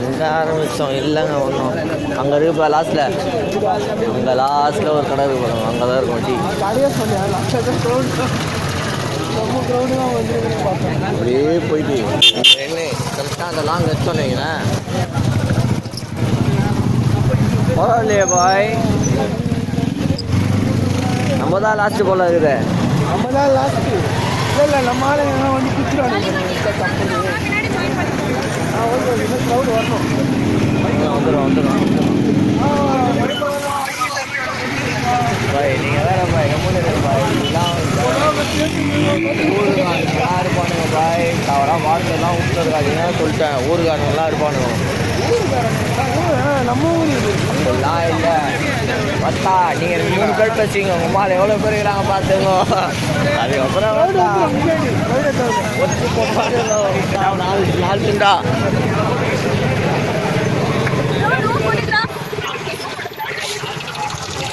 எங்கே ஆரம்பித்தோம் இல்லைங்க ஒன்றும் அங்கே இருக்குப்பா லாஸ்ட்டில் அங்கே லாஸ்ட்டில் ஒரு கடை இருக்கு பாருங்க அங்கே தான் இருக்கும் வண்டி க்ரௌண்ட் அப்படியே போயிட்டு. என்ன கரெக்டாக அந்த லாங் வச்சோன்னு பரவாயில்லையே பாய். நம்ம தான் லாஸ்ட்டு போல இருக்குது. நம்ம தான் லாஸ்ட்டு இல்லை இல்லை நம்ம ஆளுங்க வந்து குத்துறாங்க நான் வந்து. இன்னும் க்ரௌடு வரணும். வந்துடும் வந்துடும் பாய் நீங்கள் வேற பாய் கம்முன்னு இருங்க பாய். எல்லாம் ஊருக்காரங்களா இருப்பானுங்க பாய். அவராக விட்டுருக்காதீங்க சொல்லிட்டேன். ஊருக்காரங்களாம் இருப்பானுங்க. நம்ம வத்தா நீங்கள் மூணு பேர் பேசிங்க உங்கள் மாலை எவ்வளோ பேர் இருக்கிறாங்க பார்த்துங்க அதுக்கப்புறம் நாலு நாலு துண்டா?